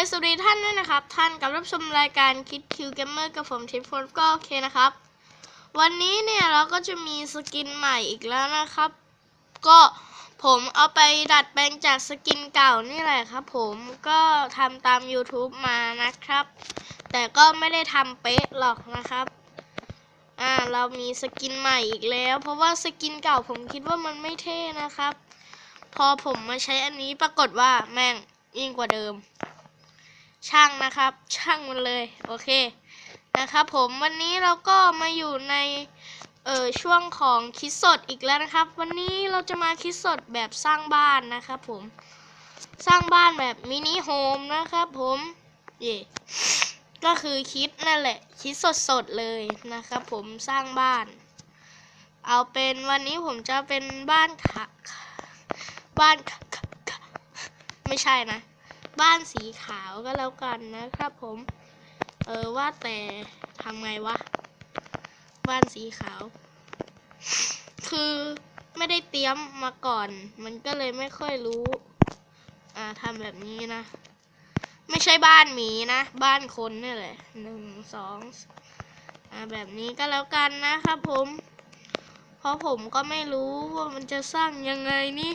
ายสวัสดีท่านด้วยนะครับ ท่านกำลังรับชมรายการคิดคิวเกมเมอร์กับผมทิพย์โฟนก็โอเคนะครับ วันนี้เนี่ยเราก็จะมีสกินใหม่อีกแล้วนะครับ ก็ผมเอาไปดัดแปลงจากสกินเก่านี่แหละครับ ผมก็ทำตาม YouTube มานะครับ แต่ก็ไม่ได้ทำเป๊ะหรอกนะครับอ่าเรามีสกินใหม่อีกแล้ว เพราะว่าสกินเก่าผมคิดว่ามันไม่เท่นะครับ พอผมมาใช้อันนี้ปรากฏว่าแม่งยิ่งกว่าเดิม ช่างนะครับ ช่างมันเลย โอเค นะครับผมวันนี้เราก็มาอยู่ในเออช่วงของคิดสดอีกแล้วนะครับ วันนี้เราจะมาคิดสดแบบสร้างบ้านนะครับผม สร้างบ้านแบบมินิโฮมนะครับผมเย่ก็คือคิดนั่นแหละ คิดสดๆเลยนะครับผมสร้างบ้าน เอาเป็นวันนี้ผมจะเป็นบ้านขะบ้านไม่ใช่นะ บ้านสีขาวก็แล้วกันนะครับผม เออว่าแต่ทำไงวะ บ้านสีขาว คือไม่ได้เตรียมมาก่อน มันก็เลยไม่ค่อยรู้ อ่าทำแบบนี้นะ ไม่ใช่บ้านหมีนะ บ้านคนนี่แหละหนึ่งสองอ่าแบบนี้ก็แล้วกันนะครับผม เพราะผมก็ไม่รู้ว่ามันจะสร้างยังไงนี่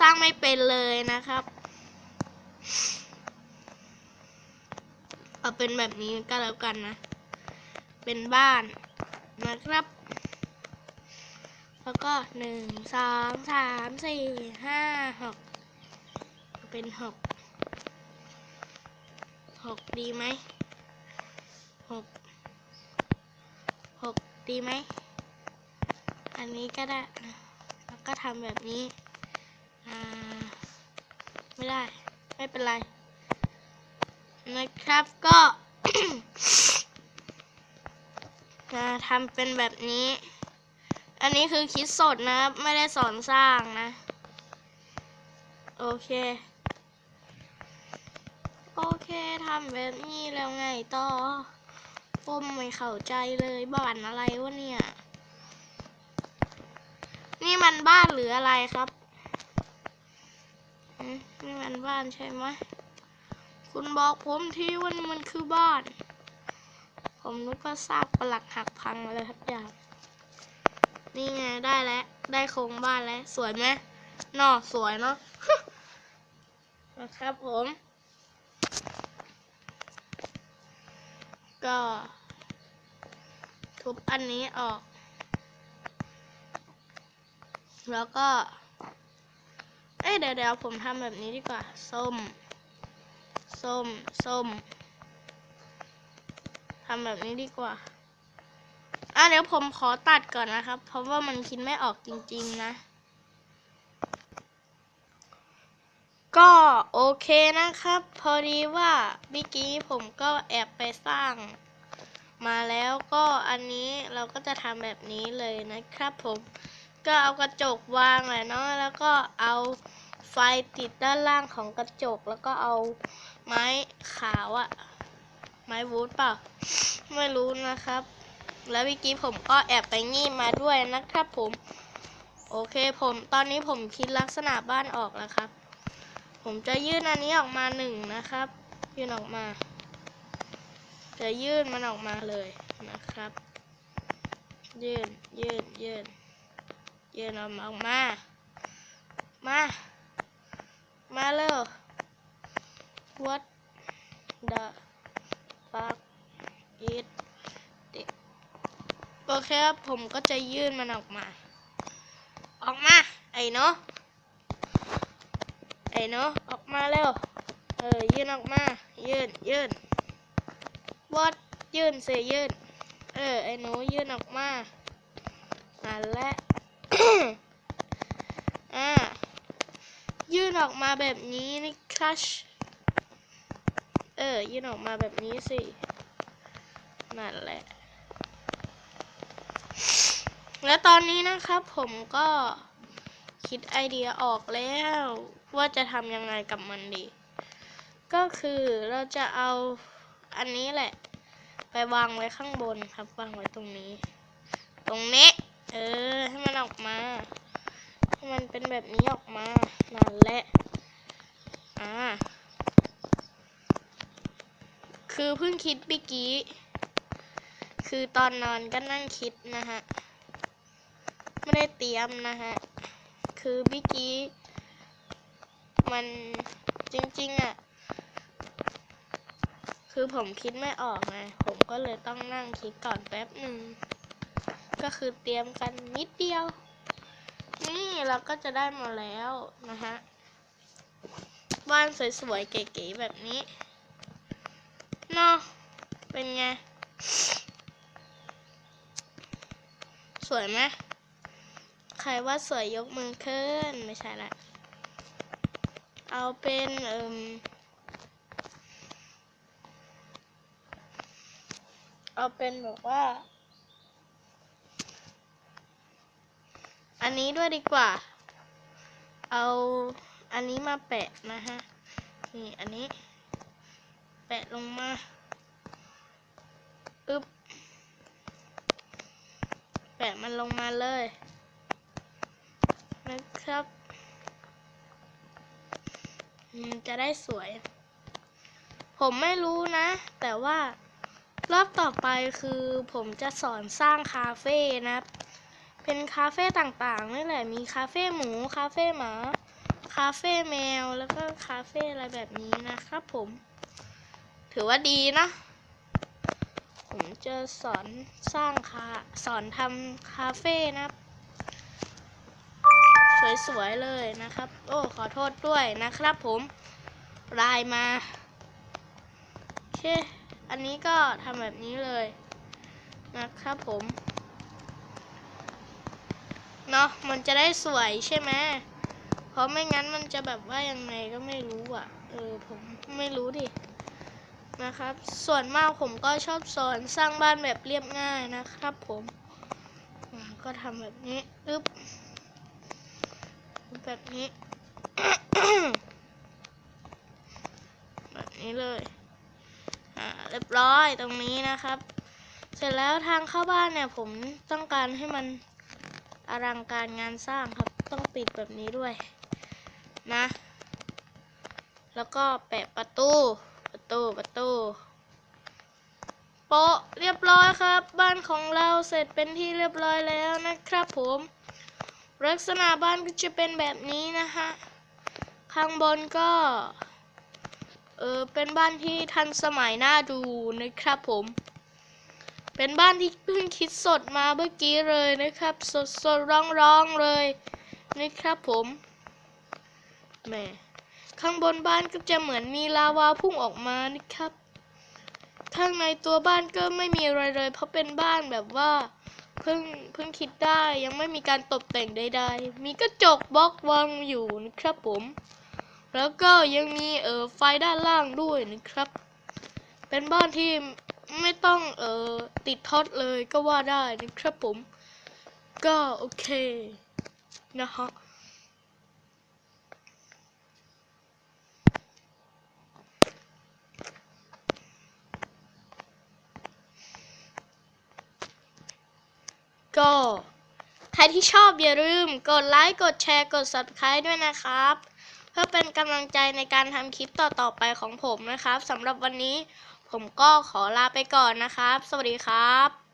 สร้างไม่เป็นเลยนะครับ เอาเป็นแบบนี้ก็แล้วกันนะ เป็นบ้านนะครับ แล้วก็หนึ่งสองสามสี่ห้าหกเป็นหกหกดีไหมหกหกดีไหม อันนี้ก็ได้ แล้วก็ทำแบบนี้ อ่า ไม่ได้ ไม่เป็นไร นะครับก็นะทำเป็นแบบนี้ อันนี้คือคิดสดนะครับ ไม่ได้สอนสร้างนะ โอเค โอเคทำแบบนี้แล้วไงต่อผมไม่เข้าใจเลยบ้านอะไรวะเนี่ย นี่มันบ้านหรืออะไรครับ นี่มันบ้านใช่ไหมคุณบอกผมที่ว่านี่มันคือบ้าน ผมนึกว่าซากปลักหักพังอะไรทักอย่าง นี่ไงได้แล้ว ได้โครงบ้านแล้ว สวยไหมนอสวยเนาะนะครับผม ก็ทุบอันนี้ออก แล้วก็ เดี๋ยวเดี๋ยวผมทำแบบนี้ดีกว่า ส้ม ส้ม ส้มทำแบบนี้ดีกว่า อะเดี๋ยวผมขอตัดก่อนนะครับ เพราะว่ามันคิดไม่ออกจริงๆนะ ก็โอเคนะครับ พอดีว่าเมื่อกี้ผมก็แอบไปสร้างมาแล้วก็อันนี้เราก็จะทำแบบนี้เลยนะครับผมก็เอากระจกวางเลยเนาะแล้วก็เอา ติดด้านล่างของกระจกแล้วก็เอาไม้ขาวอะไม้วูดเปล่า ไม่รู้นะครับ แล้วเมื่อกี้ผมก็แอบไปงี่มาด้วยนะครับผม โอเคผมตอนนี้ผมคิดลักษณะบ้านออกแล้วครับ ผมจะยื่นอันนี้ออกมาหนึ่งนะครับ ยื่นออกมา จะยื่นมันออกมาเลยนะครับ ยื่นยื่นยื่นยื่นออกมาออกมา มา มาเร็ว What the fuck is this โอเคครับ ผมก็จะยื่นมันออกมา ออกมา ไอ้เนาะไอ้เนาะออกมาเร็ว เออ ยื่นออกมา ยื่น ยื่น What ยื่นเสยยื่น เออ ไอ้หนูยื่นออกมานั่นแหละ ยื่นออกมาแบบนี้นี่ครัชเออ ยื่นออกมาแบบนี้สิ นั่นแหละ และตอนนี้นะครับผมก็คิดไอเดียออกแล้วว่าจะทำยังไงกับมันดี ก็คือเราจะเอาอันนี้แหละ ไปวางไว้ข้างบนครับ วางไว้ตรงนี้ ตรงนี้ เออ ให้มันออกมา มันเป็นแบบนี้ออกมานั่นแหละอ่าคือเพิ่งคิดเมื่อกี้ คือตอนนอนก็นั่งคิดนะฮะ ไม่ได้เตรียมนะฮะ คือเมื่อกี้ มันจริงๆอะ คือผมคิดไม่ออกไง ผมก็เลยต้องนั่งคิดก่อนแป๊บหนึ่ง ก็คือเตรียมกันนิดเดียว เราก็จะได้มาแล้วนะฮะ บ้านสวยๆเก๋ๆแบบนี้เนาะเป็นไง สวยไหมใครว่าสวยยกมือขึ้น ไม่ใช่ละ เอาเป็นเอิมเอาเป็นแบบว่า อันนี้ด้วยดีกว่า เอาอันนี้มาแปะนะฮะ นี่อันนี้ แปะลงมา อึ๊บแปะมันลงมาเลยนะครับ มันจะได้สวย ผมไม่รู้นะ แต่ว่ารอบต่อไปคือผมจะสอนสร้างคาเฟ่นะครับ เป็นคาเฟ่ต่างๆนี่แหละมีคาเฟ่หมูคาเฟ่หมาคาเฟ่แมวแล้วก็คาเฟ่อะไรแบบนี้นะครับผม ถือว่าดีนะ ผมจะสอนสร้างคาสอนทำคาเฟ่นะสวยๆเลยนะครับ โอ้ขอโทษด้วยนะครับผมลน์มาโอเคอันนี้ก็ทำแบบนี้เลยนะครับผม เนาะมันจะได้สวยใช่ไหมเพราะไม่งั้นมันจะแบบว่ายังไงก็ไม่รู้อะ เออผมไม่รู้ดินะครับ ส่วนมากผมก็ชอบสอนสร้างบ้านแบบเรียบง่ายนะครับ ผมก็ทำแบบนี้อึ๊บแบบนี้ แบบนี้เลยอ่าเรียบร้อยตรงนี้นะครับ เสร็จแล้วทางเข้าบ้านเนี่ยผมต้องการให้มัน อลังการงานสร้างครับ ต้องปิดแบบนี้ด้วยนะ แล้วก็แปะประตู ประตู ประตู โปะเรียบร้อยครับ บ้านของเราเสร็จเป็นที่เรียบร้อยแล้วนะครับผม ลักษณะบ้านก็จะเป็นแบบนี้นะฮะ ข้างบนก็ เออเป็นบ้านที่ทันสมัยน่าดูนะครับผม เป็นบ้านที่เพิ่งคิดสดมาเมื่อกี้เลยนะครับ สดสดร้องร้องเลยนะครับผมแหมข้างบนบ้านก็จะเหมือนมีลาวาพุ่งออกมานะครับ ข้างในตัวบ้านก็ไม่มีอะไรเลย เพราะเป็นบ้านแบบว่าเพิ่งเพิ่งคิดได้ยังไม่มีการตกแต่งใดๆ มีกระจกบล็อกวางอยู่นะครับผม แล้วก็ยังมีเออไฟด้านล่างด้วยนะครับ เป็นบ้านที่ ไม่ต้องเออติดท็อตเลยก็ว่าได้นะครับผม ก็โอเค นะฮะก็ใครที่ชอบอย่าลืมกดไลค์ กดแชร์ กด subscribe ด้วยนะครับ เพื่อเป็นกำลังใจในการทำคลิปต่อ ๆ ไปของผมนะครับสำหรับวันนี้ ผมก็ขอลาไปก่อนนะครับ สวัสดีครับ